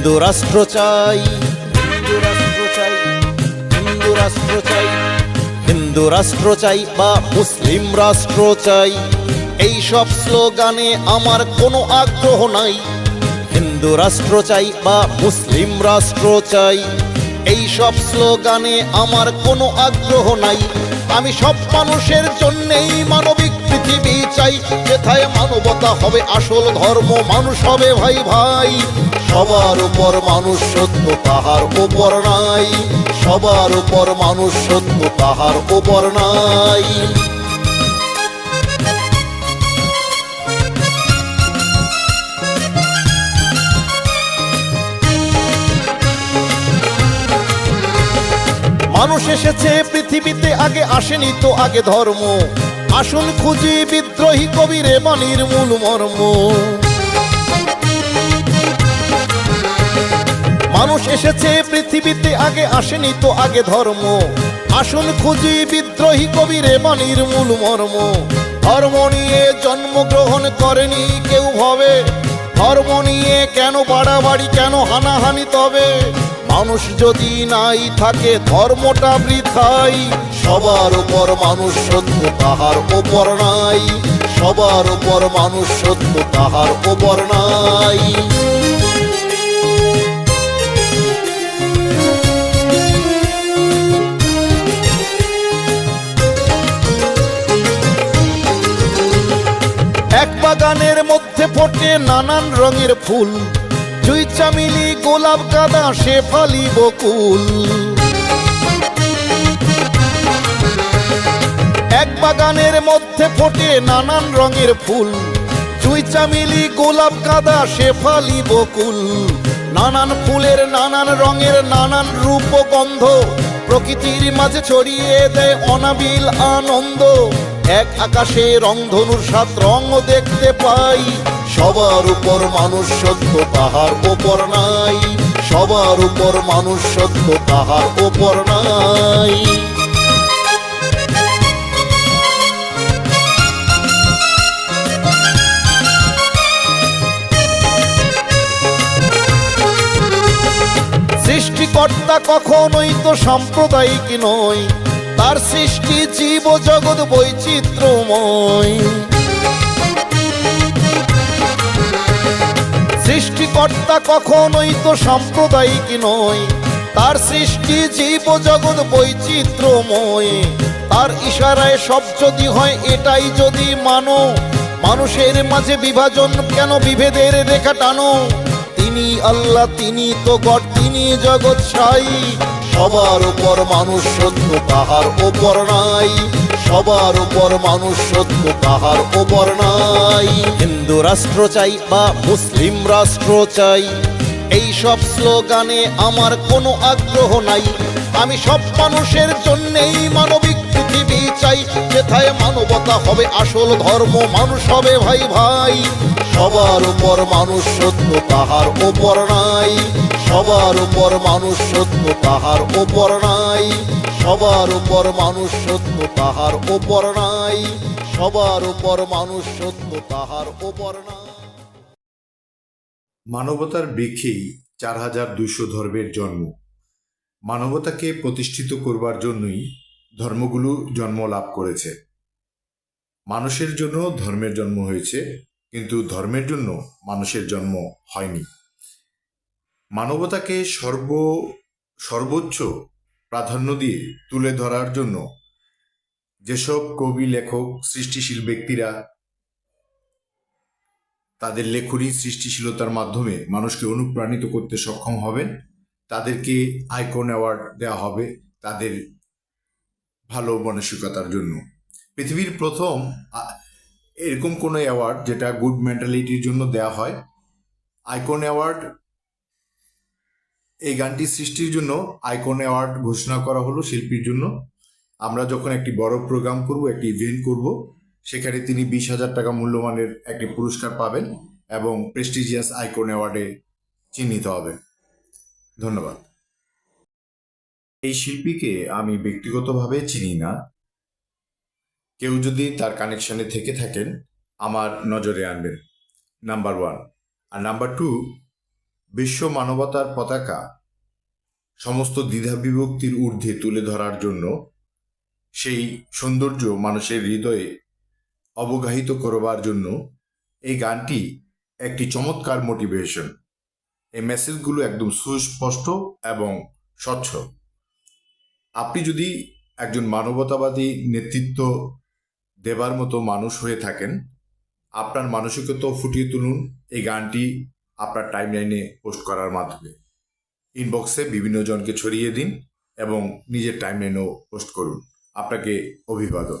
হিন্দু রাষ্ট্র চাই। হিন্দু রাষ্ট্র চাই হিন্দু রাষ্ট্র চাই হিন্দু রাষ্ট্র চাই বা মুসলিম রাষ্ট্র চাই। এই সব স্লোগানে আমার কোনো আগ্রহ নাই। হিন্দু রাষ্ট্র চাই বা মুসলিম রাষ্ট্র চাই। এই সব স্লোগানে আমার কোনো আগ্রহ নাই। আমি সব মানুষের জন্যেই মানবিক পৃথিবী চাই, যেথায় মানবতা হবে, আসল ধর্ম মানুষ হবে, ভাই ভাই। সবার উপর মানুষ সত্য, তাহার উপর নাই। সবার উপর মানুষ সত্য, তাহার উপর নাই। মানুষ এসেছে, পৃথিবীতে আগে আসেনি তো আগে ধর্ম। আসুন খুঁজি বিদ্রোহী কবিরে বাণীর মূল মর্ম। মানুষ এসেছে, পৃথিবীতে আগে আসেনি তো আগে ধর্ম। আসুন খুঁজি বিদ্রোহী কবিরে বাণীর মূল মর্ম। ধর্ম নিয়ে জন্মগ্রহণ করেনি কেউ ভাবে। ধর্ম নিয়ে কেন বাড়াবাড়ি, কেন হানাহানি তবে? মানুষ যদি নাই থাকে, ধর্মটা বৃথাই। সবার উপর মানুষ সত্য তাহার উপর নাই। সবার উপর মানুষ সত্য তাহার উপর নাই। এক বাগানের মধ্যে ফোটে নানান রঙের ফুল। জুই চামিলি গোলাপ গাঁদা, শেফালি বকুল। বাগানের মধ্যে ফোটে নানান রঙের ফুল। চুই চামিলি, গোলাপ গাঁদা, শেফালি বকুল। নানান ফুলের নানান রঙের নানান রূপ গন্ধ প্রকৃতির মাঝে ছড়িয়ে দেয় অনাবিল আনন্দ। এক আকাশে রংধনুর সাত রং দেখতে পাই। সবার উপর মানুষ সত্য তাহার উপর নাই। সবার উপর মানুষ সত্য তাহার উপর নাই। সৃষ্টিকর্তা কখনোই তো সাম্প্রদায়িক নয় তার সৃষ্টি জীব জগৎ বৈচিত্র্যময়। সৃষ্টিকর্তা কখনোই তো সাম্প্রদায়িক নয় তার সৃষ্টি জীব জগৎ বৈচিত্র্যময়। তার ইশারায় সব যদি হয়, এটাই যদি মানো। মানুষের মাঝে বিভাজন কেন বিভেদের রেখা টানো? তিনি আল্লাহ, তিনি তো গড, তিনি জগৎ সাই। সবার উপর মানুষ সত্য, তাহার উপর নাই। সবার উপর মানুষ সত্য, তাহার উপর নাই। হিন্দু রাষ্ট্র চাই বা মুসলিম রাষ্ট্র চাই। এই সব স্লোগানে আমার কোনো আগ্রহ নাই। আমি সব মানুষের জন্যেই মানবিক পৃথিবী চাই যেথায় মানবতা হবে, আসল ধর্ম মানুষ হবে, ভাই ভাই। সবার উপর মানুষ সত্য তাহার উপর নাই। সবার উপর মানুষ সত্য তাহার উপর নাই। সবার উপর মানুষ সত্য তাহার উপর নাই। সবার উপর মানুষ সত্য তাহার উপর নাই। মানবতার বৃক্ষেই চার হাজার দুইশো ধর্মের জন্ম। মানবতাকে প্রতিষ্ঠিত করবার জন্যই ধর্মগুলো জন্ম লাভ করেছে। মানুষের জন্য ধর্মের জন্ম হয়েছে, কিন্তু ধর্মের জন্য মানুষের জন্ম হয়নি। মানবতাকে সর্ব, সর্বোচ্চ প্রাধান্য দিয়ে তুলে ধরার জন্য যেসব কবি, লেখক, সৃষ্টিশীল ব্যক্তিরা তাদের লেখনী সৃষ্টিশীলতার মাধ্যমে মানুষকে অনুপ্রাণিত করতে সক্ষম হবেন, তাদেরকে আইকন অ্যাওয়ার্ড দেওয়া হবে, তাদের ভালো মানসিকতার জন্য। পৃথিবীর প্রথম এরকম কোনো অ্যাওয়ার্ড যেটা গুড মেন্টালিটির জন্য দেওয়া হয় আইকন অ্যাওয়ার্ড এই গানটি সৃষ্টির জন্য আইকন অ্যাওয়ার্ড ঘোষণা করা হলো শিল্পীর জন্য। আমরা যখন একটি বড় প্রোগ্রাম করব, একটি ইভেন্ট করব, সেখানে তিনি বিশ হাজার টাকা মূল্যমানের একটি পুরস্কার পাবেন এবং প্রেস্টিজিয়াস আইকন অ্যাওয়ার্ডে চিহ্নিত হবেন। ধন্যবাদ। এই শিল্পীকে আমি ব্যক্তিগতভাবে চিনি না। কেউ যদি তার কানেকশনে থেকে থাকেন, আমার নজরে আনবেন। নাম্বার ওয়ান আর নাম্বার টু বিশ্ব মানবতার পতাকা সমস্ত দ্বিধা বিভক্তির ঊর্ধ্বে তুলে ধরার জন্য সেই সৌন্দর্য মানুষের হৃদয়ে অবগাহিত করবার জন্য এই গানটি একটি চমৎকার মোটিভেশন এই মেসেজগুলো একদম সুস্পষ্ট এবং স্বচ্ছ। আপনি যদি একজন মানবতাবাদী নেতৃত্ব দেবার মতো মানুষ হয়ে থাকেন, আপনার মানসিকতাও ফুটিয়ে তুলুন এই গানটি আপনার টাইমলাইনে পোস্ট করার মাধ্যমে। ইনবক্সে বিভিন্ন জনকে ছড়িয়ে দিন এবং নিজের টাইমলাইনেও পোস্ট করুন। আপনাকে অভিবাদন।